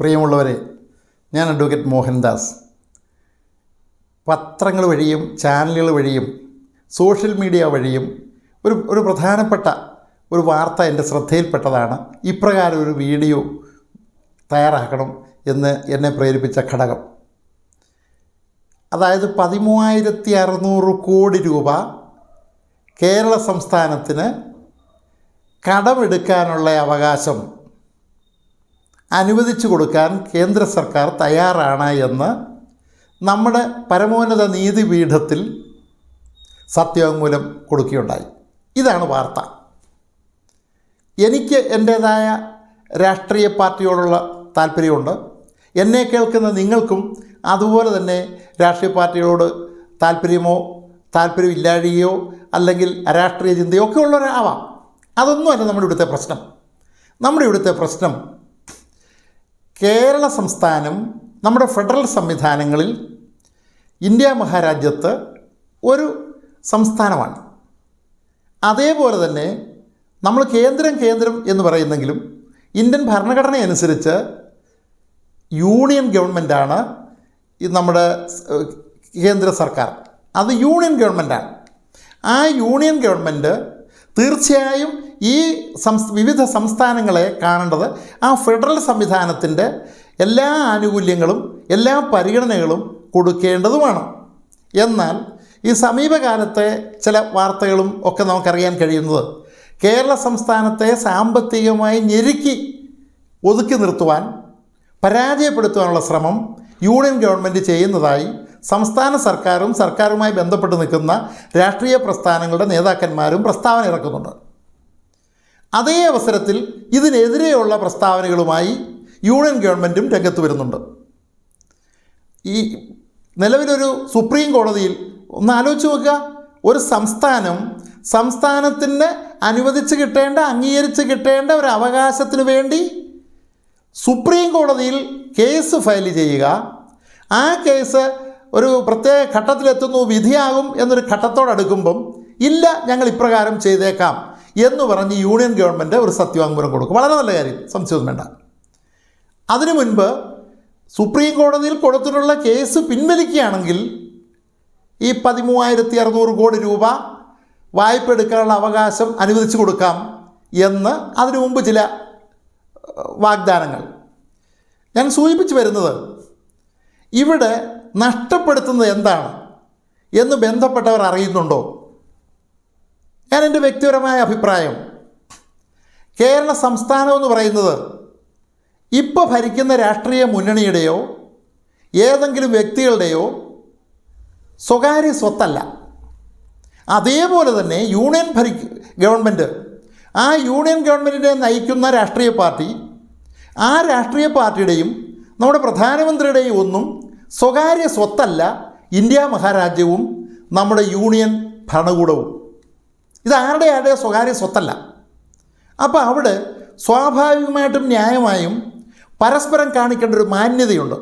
പ്രിയമുള്ളവരെ ഞാൻ അഡ്വക്കേറ്റ് മോഹൻദാസ്. പത്രങ്ങൾ വഴിയും ചാനലുകൾ വഴിയും സോഷ്യൽ മീഡിയ വഴിയും ഒരു ഒരു പ്രധാനപ്പെട്ട ഒരു വാർത്ത എന്റെ ശ്രദ്ധയിൽപ്പെട്ടതാണ്. ഇപ്രകാരം ഒരു വീഡിയോ തയ്യാറാക്കണം എന്ന് എന്നെ പ്രേരിപ്പിച്ച ഘടകം. അതായത് പതിമൂവായിരത്തി അറുന്നൂറ് കോടി രൂപ കേരള സംസ്ഥാനത്തിന് കടമെടുക്കാനുള്ള അവകാശം അനുവദിച്ചു കൊടുക്കാൻ കേന്ദ്ര സർക്കാർ തയ്യാറാണ് എന്ന് നമ്മുടെ പരമോന്നത നീതിപീഠത്തിൽ സത്യവാങ്മൂലം കൊടുക്കുകയുണ്ടായി. ഇതാണ് വാർത്ത. എനിക്ക് എന്റേതായ രാഷ്ട്രീയ പാർട്ടിയോടുള്ള താല്പര്യമുണ്ട്. എന്നെ കേൾക്കുന്ന നിങ്ങൾക്കും അതുപോലെ തന്നെ രാഷ്ട്രീയ പാർട്ടികളോട് താല്പര്യമോ താല്പര്യമില്ലാഴികയോ അല്ലെങ്കിൽ രാഷ്ട്രീയ ചിന്തയോ ഒക്കെ ഉള്ളവരാവാം. അതൊന്നുമല്ല നമ്മുടെ ഇവിടുത്തെ പ്രശ്നം. നമ്മുടെ ഇവിടുത്തെ പ്രശ്നം കേരള സംസ്ഥാനം നമ്മുടെ ഫെഡറൽ സംവിധാനങ്ങളിൽ ഇന്ത്യ മഹാരാജ്യത്ത് ഒരു സംസ്ഥാനമാണ്. അതേപോലെ തന്നെ നമ്മൾ കേന്ദ്രം കേന്ദ്രം എന്ന് പറയുന്നെങ്കിലും ഇന്ത്യൻ ഭരണഘടന അനുസരിച്ച് യൂണിയൻ ഗവൺമെന്റാണ് നമ്മുടെ കേന്ദ്ര സർക്കാർ. അത് യൂണിയൻ ഗവൺമെന്റാണ് ആ യൂണിയൻ ഗവൺമെന്റ് തീർച്ചയായും ഈ വിവിധ സംസ്ഥാനങ്ങളെ കാണേണ്ടത് ആ ഫെഡറൽ സംവിധാനത്തിന്റെ എല്ലാ ആനുകൂല്യങ്ങളും എല്ലാ പരിഗണനകളും കൊടുക്കേണ്ടതുമാണ്. എന്നാൽ ഈ സമീപകാലത്തെ ചില വാർത്തകളും ഒക്കെ നമുക്കറിയാൻ കഴിയുന്നത് കേരള സംസ്ഥാനത്തെ സാമ്പത്തികമായി ഞെരുക്കി ഒതുക്കി നിർത്തുവാൻ പരാജയപ്പെടുത്തുവാനുള്ള ശ്രമം യൂണിയൻ ഗവൺമെന്റ് ചെയ്യുന്നതായി സംസ്ഥാന സർക്കാരും സർക്കാരുമായി ബന്ധപ്പെട്ട് നിൽക്കുന്ന രാഷ്ട്രീയ പ്രസ്ഥാനങ്ങളുടെ നേതാക്കന്മാരും പ്രസ്താവന ഇറക്കുന്നുണ്ട്. അതേ അവസരത്തിൽ ഇതിനെതിരെയുള്ള പ്രസ്താവനകളുമായി യൂണിയൻ ഗവൺമെന്റും രംഗത്ത് വരുന്നുണ്ട്. ഈ നിലവിലൊരു സുപ്രീം കോടതിയിൽ ഒന്ന് ആലോചിച്ച് നോക്കുക. ഒരു സംസ്ഥാനം സംസ്ഥാനത്തിന് അനുവദിച്ച് കിട്ടേണ്ട അംഗീകരിച്ച് കിട്ടേണ്ട ഒരു അവകാശത്തിന് വേണ്ടി സുപ്രീം കോടതിയിൽ കേസ് ഫയൽ ചെയ്യുക. ആ കേസ് ഒരു പ്രത്യേക ഘട്ടത്തിലെത്തുന്നു വിധിയാകും എന്നൊരു ഘട്ടത്തോടടുക്കുമ്പം ഇല്ല ഞങ്ങൾ ഇപ്രകാരം ചെയ്തേക്കാം എന്ന് പറഞ്ഞ് യൂണിയൻ ഗവൺമെന്റ് ഒരു സത്യവാങ്മൂലം കൊടുക്കും. വളരെ നല്ല കാര്യം സംശയമൊന്നും വേണ്ട. അതിനു മുൻപ് സുപ്രീം കോടതിയിൽ കൊടുത്തിട്ടുള്ള കേസ് പിൻവലിക്കുകയാണെങ്കിൽ ഈ പതിമൂവായിരത്തി അറുന്നൂറ് കോടി രൂപ വായ്പ എടുക്കാനുള്ള അവകാശം അനുവദിച്ചു കൊടുക്കാം എന്ന് അതിനു മുമ്പ് ചില വാഗ്ദാനങ്ങൾ. ഞാൻ സൂചിപ്പിച്ചു വരുന്നത് ഇവിടെ നഷ്ടപ്പെടുത്തുന്നത് എന്താണ് എന്ന് ബന്ധപ്പെട്ടവർ അറിയുന്നുണ്ടോ? ഞാൻ എന്റെ വ്യക്തിപരമായ അഭിപ്രായം. കേരള സംസ്ഥാനം എന്ന് പറയുന്നത് ഇപ്പോൾ ഭരിക്കുന്ന രാഷ്ട്രീയ മുന്നണിയുടെയോ ഏതെങ്കിലും വ്യക്തികളുടെയോ സ്വകാര്യ സ്വത്തല്ല. അതേപോലെ തന്നെ യൂണിയൻ ഭരി ഗവൺമെന്റ് ആ യൂണിയൻ ഗവൺമെന്റിനെ നയിക്കുന്ന രാഷ്ട്രീയ പാർട്ടി ആ രാഷ്ട്രീയ പാർട്ടിയുടെയും നമ്മുടെ പ്രധാനമന്ത്രിയുടെയും ഒന്നും സ്വകാര്യ സ്വത്തല്ല ഇന്ത്യ മഹാരാജ്യവും നമ്മുടെ യൂണിയൻ ഭരണകൂടവും. ഇതാരുടെ ആരുടെ സ്വകാര്യ സ്വത്തല്ല? അപ്പോൾ അവിടെ സ്വാഭാവികമായിട്ടും ന്യായമായും പരസ്പരം കാണിക്കേണ്ട ഒരു മാന്യതയുണ്ട്.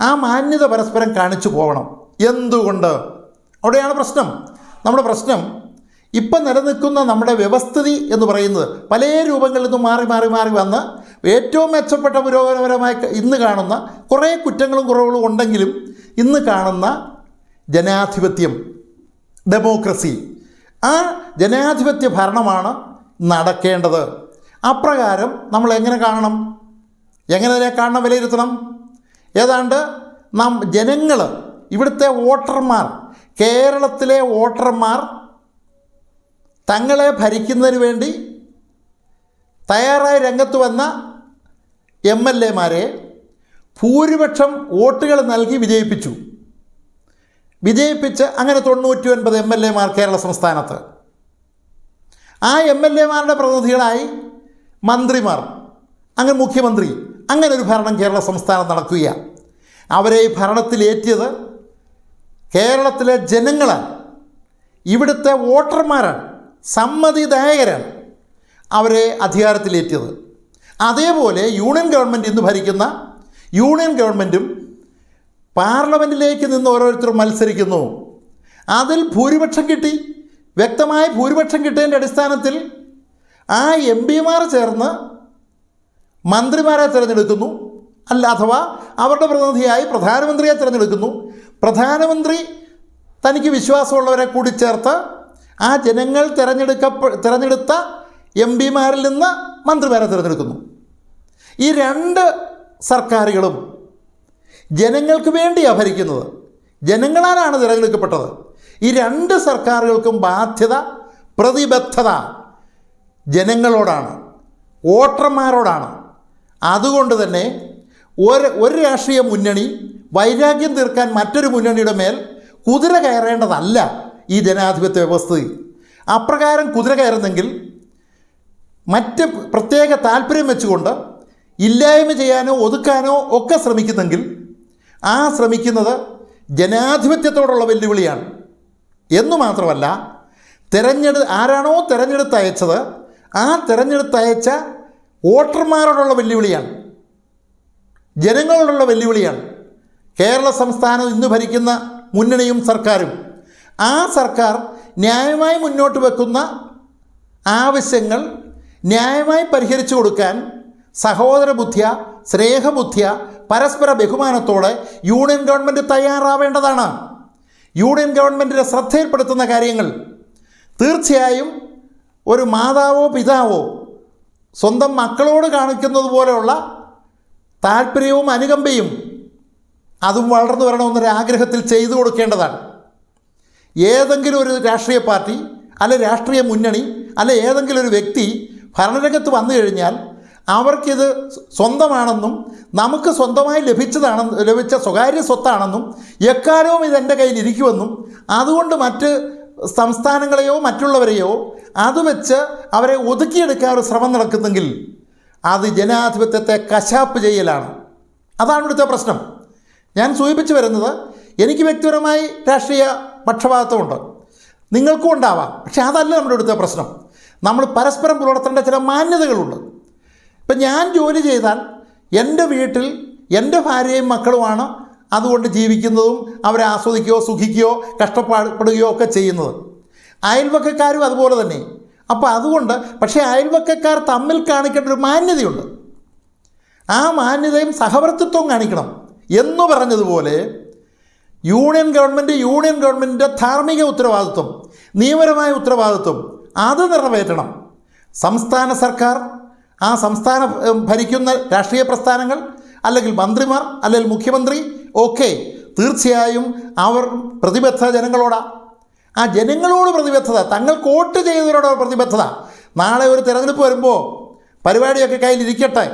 ആ മാന്യത പരസ്പരം കാണിച്ചു പോകണം. എന്തുകൊണ്ട്? അവിടെയാണ് പ്രശ്നം. നമ്മുടെ പ്രശ്നം ഇപ്പം നിലനിൽക്കുന്ന നമ്മുടെ വ്യവസ്ഥിതി എന്ന് പറയുന്നത് പല രൂപങ്ങളിൽ നിന്നും മാറി മാറി മാറി വന്ന് ഏറ്റവും മെച്ചപ്പെട്ട പുരോഗമനപരമായി ഇന്ന് കാണുന്ന കുറേ കുറ്റങ്ങളും കുറവുകളും ഉണ്ടെങ്കിലും ഇന്ന് കാണുന്ന ജനാധിപത്യം ഡെമോക്രസി ആ ജനാധിപത്യ ഭരണമാണ് നടക്കേണ്ടത്. അപ്രകാരം നമ്മൾ എങ്ങനെ കാണണം? എങ്ങനെ അതിനെ കാണണം വിലയിരുത്തണം? ഏതാണ്ട് നാം ജനങ്ങൾ ഇവിടുത്തെ വോട്ടർമാർ കേരളത്തിലെ വോട്ടർമാർ തങ്ങളെ ഭരിക്കുന്നതിന് വേണ്ടി തയ്യാറായി രംഗത്ത് വന്ന എം എൽ എമാരെ ഭൂരിപക്ഷം വോട്ടുകൾ നൽകി വിജയിപ്പിച്ചു. വിജയിപ്പിച്ച് അങ്ങനെ തൊണ്ണൂറ്റി ഒൻപത് എം എൽ എമാർ കേരള സംസ്ഥാനത്ത്. ആ എം എൽ എമാരുടെ പ്രതിനിധികളായി മന്ത്രിമാർ അങ്ങനെ മുഖ്യമന്ത്രി അങ്ങനെ ഒരു ഭരണം കേരള സംസ്ഥാനം നടക്കുകയാണ് അവരെ ഈ ഭരണത്തിലേറ്റിയത് കേരളത്തിലെ ജനങ്ങളാണ്. ഇവിടുത്തെ വോട്ടർമാരാണ് സമ്മതിദായകരാണ് അവരെ അധികാരത്തിലേറ്റിയത്. അതേപോലെ യൂണിയൻ ഗവൺമെന്റ് ഇന്ന് ഭരിക്കുന്ന യൂണിയൻ ഗവൺമെന്റും പാർലമെന്റിലേക്ക് നിന്ന് ഓരോരുത്തരും മത്സരിക്കുന്നു. അതിൽ ഭൂരിപക്ഷം കിട്ടി. വ്യക്തമായ ഭൂരിപക്ഷം കിട്ടിയതിന്റെ അടിസ്ഥാനത്തിൽ ആ എം പിമാർ ചേർന്ന് മന്ത്രിമാരെ തിരഞ്ഞെടുക്കുന്നു. അല്ല അഥവാ അവരുടെ പ്രതിനിധിയായി പ്രധാനമന്ത്രിയെ തിരഞ്ഞെടുക്കുന്നു. പ്രധാനമന്ത്രി തനിക്ക് വിശ്വാസമുള്ളവരെ കൂടി ചേർത്ത് ആ ജനങ്ങൾ തിരഞ്ഞെടുക്കപ്പെ തിരഞ്ഞെടുത്ത എം പിമാരിൽ നിന്ന് മന്ത്രിമാരെ തിരഞ്ഞെടുക്കുന്നു. ഈ രണ്ട് സർക്കാരുകളും ജനങ്ങൾക്ക് വേണ്ടിയാണ് ഭരിക്കുന്നത് ജനങ്ങളാലാണ് തിരഞ്ഞെടുക്കപ്പെട്ടത് ഈ രണ്ട് സർക്കാരുകൾക്കും ബാധ്യത പ്രതിബദ്ധത ജനങ്ങളോടാണ് വോട്ടർമാരോടാണ്. അതുകൊണ്ട് തന്നെ ഒരു ഒരു രാഷ്ട്രീയ മുന്നണി വൈരാഗ്യം തീർക്കാൻ മറ്റൊരു മുന്നണിയുടെ മേൽ കുതിര കയറേണ്ടതല്ല ഈ ജനാധിപത്യ വ്യവസ്ഥയിൽ അപ്രകാരം കുതിര കയറുന്നെങ്കിൽ മറ്റ് പ്രത്യേക താല്പര്യം വെച്ചുകൊണ്ട് ഇല്ലായ്മ ചെയ്യാനോ ഒതുക്കാനോ ഒക്കെ ശ്രമിക്കുന്നെങ്കിൽ ആ ശ്രമിക്കുന്നത് ജനാധിപത്യത്തോടുള്ള വെല്ലുവിളിയാണ്. എന്നു മാത്രമല്ല തെരഞ്ഞെടു ആരാണോ തിരഞ്ഞെടുത്തയച്ചത് ആ തിരഞ്ഞെടുത്തയച്ച വോട്ടർമാരോടുള്ള വെല്ലുവിളിയാണ്. ജനങ്ങളോടുള്ള വെല്ലുവിളിയാണ്. കേരള സംസ്ഥാനം ഇന്ന് ഭരിക്കുന്ന മുന്നണിയും സർക്കാരും. ആ സർക്കാർ ന്യായമായി മുന്നോട്ട് വെക്കുന്ന ആവശ്യങ്ങൾ ന്യായമായി പരിഹരിച്ചു കൊടുക്കാൻ സഹോദര ബുദ്ധിയ സ്നേഹബുദ്ധിയ പരസ്പര ബഹുമാനത്തോടെ യൂണിയൻ ഗവൺമെന്റ് തയ്യാറാവേണ്ടതാണ്. യൂണിയൻ ഗവൺമെന്റിന്റെ ശ്രദ്ധയിൽപ്പെടുത്തുന്ന കാര്യങ്ങൾ. തീർച്ചയായും ഒരു മാതാവോ പിതാവോ സ്വന്തം മക്കളോട് കാണിക്കുന്നത് പോലെയുള്ള താല്പര്യവും അനുകമ്പയും അതും വളർന്നു വരണമെന്നൊരു ആഗ്രഹത്തിൽ ചെയ്തു കൊടുക്കേണ്ടതാണ്. ഏതെങ്കിലും ഒരു രാഷ്ട്രീയ പാർട്ടി അല്ലെ രാഷ്ട്രീയ മുന്നണി അല്ലെ ഏതെങ്കിലും ഒരു വ്യക്തി ഭരണരംഗത്ത് വന്നു കഴിഞ്ഞാൽ അവർക്കിത് സ്വന്തമാണെന്നും നമുക്ക് സ്വന്തമായി ലഭിച്ചതാണെന്ന് ലഭിച്ച സ്വകാര്യ സ്വത്താണെന്നും എക്കാലവും ഇതെന്റെ കയ്യിലിരിക്കുമെന്നും അതുകൊണ്ട് മറ്റ് സംസ്ഥാനങ്ങളെയോ മറ്റുള്ളവരെയോ അത് വെച്ച് അവരെ ഒതുക്കിയെടുക്കാൻ ഒരു ശ്രമം നടക്കുന്നെങ്കിൽ അത് ജനാധിപത്യത്തെ കശാപ്പ് ചെയ്യലാണ്. അതാണ് ഇവിടുത്തെ പ്രശ്നം. ഞാൻ സൂചിപ്പിച്ചു വരുന്നത് എനിക്ക് വ്യക്തിപരമായി രാഷ്ട്രീയ പക്ഷപാതത്വമുണ്ട് നിങ്ങൾക്കും ഉണ്ടാവാം. പക്ഷെ അതല്ല നമ്മുടെ ഇവിടുത്തെ പ്രശ്നം. നമ്മൾ പരസ്പരം പുലർത്തേണ്ട ചില മാന്യതകളുണ്ട്. ഇപ്പം ഞാൻ ജോലി ചെയ്താൽ എന്റെ വീട്ടിൽ എന്റെ ഭാര്യയും മക്കളുമാണ് അതുകൊണ്ട് ജീവിക്കുന്നതും അവരെ ആസ്വദിക്കുകയോ സുഖിക്കുകയോ കഷ്ടപ്പെടുകയോ ഒക്കെ ചെയ്യുന്നത്. അയൽവക്കക്കാരും അതുപോലെ തന്നെ. അപ്പോൾ അതുകൊണ്ട് പക്ഷേ അയൽവക്കക്കാർ തമ്മിൽ കാണിക്കേണ്ട ഒരു മാന്യതയുണ്ട്. ആ മാന്യതയും സഹവർത്തിത്വവും കാണിക്കണം. എന്ന് പറഞ്ഞതുപോലെ യൂണിയൻ ഗവൺമെന്റ് യൂണിയൻ ഗവൺമെന്റിന്റെ ധാർമ്മിക ഉത്തരവാദിത്വം നിയമപരമായ ഉത്തരവാദിത്വം അത് നിറവേറ്റണം. സംസ്ഥാന സർക്കാർ ആ സംസ്ഥാന ഭരിക്കുന്ന രാഷ്ട്രീയ പ്രസ്ഥാനങ്ങൾ അല്ലെങ്കിൽ മന്ത്രിമാർ അല്ലെങ്കിൽ മുഖ്യമന്ത്രി ഒക്കെ തീർച്ചയായും അവർ പ്രതിബദ്ധ ജനങ്ങളോടാ. ആ ജനങ്ങളോട് പ്രതിബദ്ധത തങ്ങൾ വോട്ട് ചെയ്തവരോട് പ്രതിബദ്ധത. നാളെ ഒരു തിരഞ്ഞെടുപ്പ് വരുമ്പോൾ പരിപാടിയൊക്കെ കയ്യിലിരിക്കട്ടെ.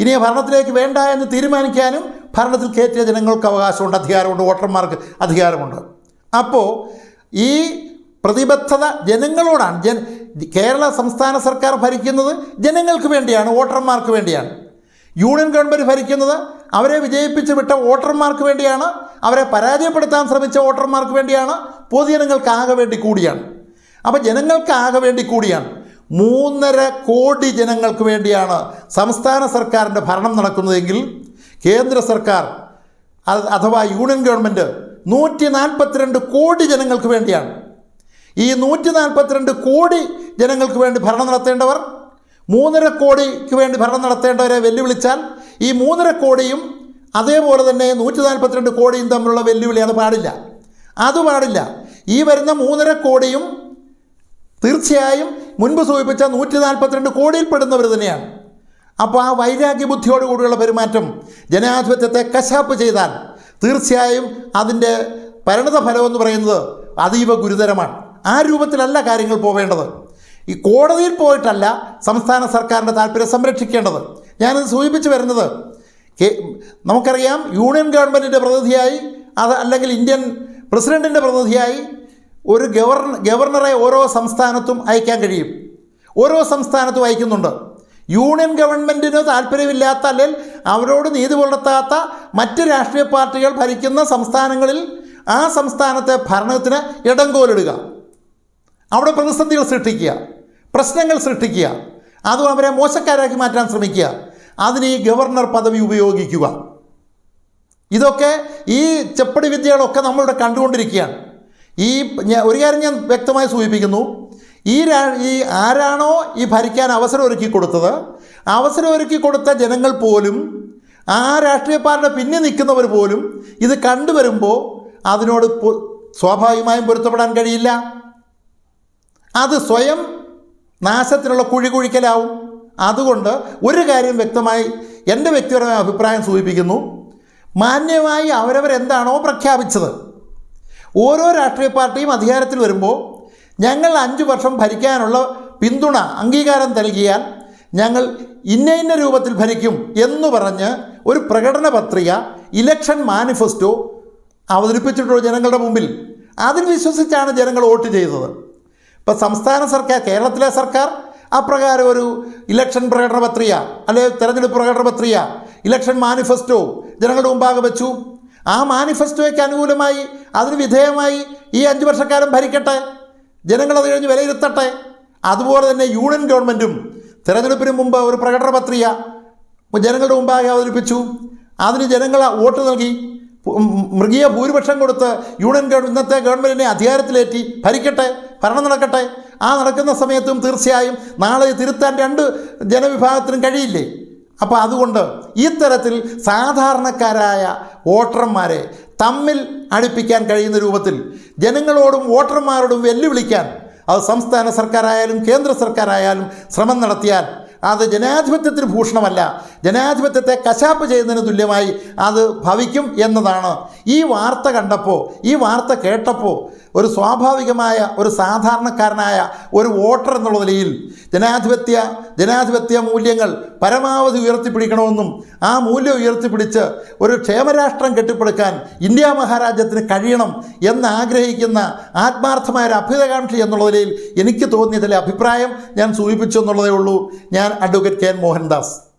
ഇനി ഭരണത്തിലേക്ക് വേണ്ട എന്ന് തീരുമാനിക്കാനും ഭരണത്തിൽ കയറ്റിയ ജനങ്ങൾക്ക് അവകാശമുണ്ട് അധികാരമുണ്ട് വോട്ടർമാർക്ക് അധികാരമുണ്ട്. അപ്പോൾ ഈ പ്രതിബദ്ധത ജനങ്ങളോടാണ്. ജന കേരള സംസ്ഥാന സർക്കാർ ഭരിക്കുന്നത് ജനങ്ങൾക്ക് വേണ്ടിയാണ് വോട്ടർമാർക്ക് വേണ്ടിയാണ്. യൂണിയൻ ഗവൺമെന്റ് ഭരിക്കുന്നത് അവരെ വിജയിപ്പിച്ച് വിട്ട വോട്ടർമാർക്ക് വേണ്ടിയാണ് അവരെ പരാജയപ്പെടുത്താൻ ശ്രമിച്ച വോട്ടർമാർക്ക് വേണ്ടിയാണ് പൊതുജനങ്ങൾക്ക് ആകെ വേണ്ടി കൂടിയാണ്. അപ്പോൾ ജനങ്ങൾക്ക് ആകെ വേണ്ടി കൂടിയാണ്. മൂന്നര കോടി ജനങ്ങൾക്ക് വേണ്ടിയാണ് സംസ്ഥാന സർക്കാരിന്റെ ഭരണം നടക്കുന്നതെങ്കിൽ കേന്ദ്ര സർക്കാർ അഥവാ യൂണിയൻ ഗവൺമെന്റ് നൂറ്റി നാൽപ്പത്തിരണ്ട് കോടി ജനങ്ങൾക്ക് വേണ്ടിയാണ്. ഈ നൂറ്റി നാൽപ്പത്തിരണ്ട് കോടി ജനങ്ങൾക്ക് വേണ്ടി ഭരണം നടത്തേണ്ടവർ മൂന്നര കോടിക്ക് വേണ്ടി ഭരണം നടത്തേണ്ടവരെ വെല്ലുവിളിച്ചാൽ ഈ മൂന്നര കോടിയും അതേപോലെ തന്നെ നൂറ്റി നാൽപ്പത്തിരണ്ട് കോടിയും തമ്മിലുള്ള വെല്ലുവിളി അത് പാടില്ല. അത് പാടില്ല. ഈ വരുന്ന മൂന്നര കോടിയും തീർച്ചയായും മുൻപ് സൂചിപ്പിച്ച നൂറ്റി നാൽപ്പത്തിരണ്ട് കോടിയിൽപ്പെടുന്നവർ തന്നെയാണ്. അപ്പോൾ ആ വൈരാഗ്യ ബുദ്ധിയോടുകൂടിയുള്ള പെരുമാറ്റം ജനാധിപത്യത്തെ കശാപ്പ് ചെയ്താൽ തീർച്ചയായും അതിന്റെ പരിണത ഫലമെന്ന് പറയുന്നത് അതീവ ഗുരുതരമാണ്. ആ രൂപത്തിലല്ല കാര്യങ്ങൾ പോവേണ്ടത്. ഈ കോടതിയിൽ പോയിട്ടല്ല സംസ്ഥാന സർക്കാരിന്റെ താല്പര്യം സംരക്ഷിക്കേണ്ടത്. ഞാനത് സൂചിപ്പിച്ച് വരുന്നത്. നമുക്കറിയാം യൂണിയൻ ഗവൺമെന്റിന്റെ പ്രതിനിധിയായി അത് അല്ലെങ്കിൽ ഇന്ത്യൻ പ്രസിഡന്റിന്റെ പ്രതിനിധിയായി ഒരു ഗവർണ ഗവർണറെ ഓരോ സംസ്ഥാനത്തും അയക്കാൻ കഴിയും. ഓരോ സംസ്ഥാനത്തും അയക്കുന്നുണ്ട്. യൂണിയൻ ഗവൺമെന്റിന് താല്പര്യമില്ലാത്ത അല്ലെങ്കിൽ അവരോട് നീതി പുലർത്താത്ത മറ്റ് രാഷ്ട്രീയ പാർട്ടികൾ ഭരിക്കുന്ന സംസ്ഥാനങ്ങളിൽ ആ സംസ്ഥാനത്തെ ഭരണത്തിന് ഇടങ്കോലിടുക അവിടെ പ്രതിസന്ധികൾ സൃഷ്ടിക്കുക പ്രശ്നങ്ങൾ സൃഷ്ടിക്കുക അതും അവരെ മോശക്കാരാക്കി മാറ്റാൻ ശ്രമിക്കുക. അതിന് ഈ ഗവർണർ പദവി ഉപയോഗിക്കുക. ഇതൊക്കെ ഈ ചെപ്പടി വിദ്യകളൊക്കെ നമ്മളിവിടെ കണ്ടുകൊണ്ടിരിക്കുകയാണ്. ഈ ഒരു കാര്യം ഞാൻ വ്യക്തമായി സൂചിപ്പിക്കുന്നു. ഈ ഈ ആരാണോ ഈ ഭരിക്കാൻ അവസരം ഒരുക്കി കൊടുത്തത് അവസരം ഒരുക്കി കൊടുത്ത ജനങ്ങൾ പോലും ആ രാഷ്ട്രീയ പാർട്ടിയുടെ പിന്നെ നിൽക്കുന്നവർ പോലും ഇത് കണ്ടുവരുമ്പോൾ അതിനോട് സ്വാഭാവികമായും പൊരുത്തപ്പെടാൻ കഴിയില്ല. അത് സ്വയം നാശത്തിനുള്ള കുഴി കുഴിക്കലാവും. അതുകൊണ്ട് ഒരു കാര്യം വ്യക്തമായി എന്റെ വ്യക്തിപരമായ അഭിപ്രായം സൂചിപ്പിക്കുന്നു. മാന്യമായി അവരവരെന്താണോ പ്രഖ്യാപിച്ചത്. ഓരോ രാഷ്ട്രീയ പാർട്ടിയും അധികാരത്തിൽ വരുമ്പോൾ ഞങ്ങൾ അഞ്ച് വർഷം ഭരിക്കാനുള്ള പിന്തുണ അംഗീകാരം നൽകിയാൽ ഞങ്ങൾ ഇന്ന ഇന്ന രൂപത്തിൽ ഭരിക്കും എന്ന് പറഞ്ഞ് ഒരു പ്രകടന പത്രിക ഇലക്ഷൻ മാനിഫെസ്റ്റോ അവതരിപ്പിച്ചിട്ടുള്ള ജനങ്ങളുടെ മുമ്പിൽ. അതിൽ വിശ്വസിച്ചാണ് ജനങ്ങൾ വോട്ട് ചെയ്തത്. ഇപ്പം സംസ്ഥാന സർക്കാർ കേരളത്തിലെ സർക്കാർ അപ്രകാരം ഒരു ഇലക്ഷൻ പ്രകടന പത്രിക അല്ലെങ്കിൽ തെരഞ്ഞെടുപ്പ് പ്രകടന പത്രിക ഇലക്ഷൻ മാനിഫെസ്റ്റോ ജനങ്ങളുടെ മുമ്പാകെ വെച്ചു. ആ മാനിഫെസ്റ്റോയ്ക്ക് അനുകൂലമായി അതിന് വിധേയമായി ഈ അഞ്ച് വർഷക്കാലം ഭരിക്കട്ടെ ജനങ്ങളത് കഴിഞ്ഞ് വിലയിരുത്തട്ടെ. അതുപോലെ തന്നെ യൂണിയൻ ഗവൺമെന്റും തെരഞ്ഞെടുപ്പിന് മുമ്പ് ഒരു പ്രകടന പത്രിക ജനങ്ങളുടെ മുമ്പാകെ അവതരിപ്പിച്ചു. അതിന് ജനങ്ങൾ വോട്ട് നൽകി. മൃഗീയ ഭൂരിപക്ഷം കൊടുത്ത് യൂണിയൻ ഗവൺമെന്റ് ഇന്നത്തെ ഗവൺമെന്റിനെ അധികാരത്തിലേറ്റി ഭരിക്കട്ടെ ഭരണം നടക്കട്ടെ. ആ നടക്കുന്ന സമയത്തും തീർച്ചയായും നാളെ തിരുത്താൻ രണ്ട് ജനവിഭാഗത്തിനും കഴിയില്ലേ? അപ്പോൾ അതുകൊണ്ട് ഈ തരത്തിൽ സാധാരണക്കാരായ വോട്ടർമാരെ തമ്മിൽ അടുപ്പിക്കാൻ കഴിയുന്ന രൂപത്തിൽ ജനങ്ങളോടും വോട്ടർമാരോടും വെല്ലുവിളിക്കാൻ അത് സംസ്ഥാന സർക്കാരായാലും കേന്ദ്ര സർക്കാരായാലും ശ്രമം നടത്തിയാൽ അത് ജനാധിപത്യത്തിന് ഭൂഷണമല്ല. ജനാധിപത്യത്തെ കശാപ്പ് ചെയ്യുന്നതിന് തുല്യമായി അത് ഭവിക്കും എന്നതാണ്. ഈ വാർത്ത കണ്ടപ്പോൾ ഈ വാർത്ത കേട്ടപ്പോൾ ഒരു സ്വാഭാവികമായ ഒരു സാധാരണക്കാരനായ ഒരു വോട്ടർ എന്നുള്ള നിലയിൽ ജനാധിപത്യ ജനാധിപത്യ മൂല്യങ്ങൾ പരമാവധി ഉയർത്തിപ്പിടിക്കണമെന്നും ആ മൂല്യം ഉയർത്തിപ്പിടിച്ച് ഒരു ക്ഷേമരാഷ്ട്രം കെട്ടിപ്പടുക്കാൻ ഇന്ത്യ മഹാരാജ്യത്തിന് കഴിയണം എന്നാഗ്രഹിക്കുന്ന ആത്മാർത്ഥമായ ഒരു അഭ്യുതകാംക്ഷി എന്നുള്ള നിലയിൽ എനിക്ക് തോന്നിയതിലെ അഭിപ്രായം ഞാൻ സൂചിപ്പിച്ചു എന്നുള്ളതേ ഉള്ളൂ. ഞാൻ അഡ്വക്കേറ്റ് കെ എൻ മോഹൻദാസ്.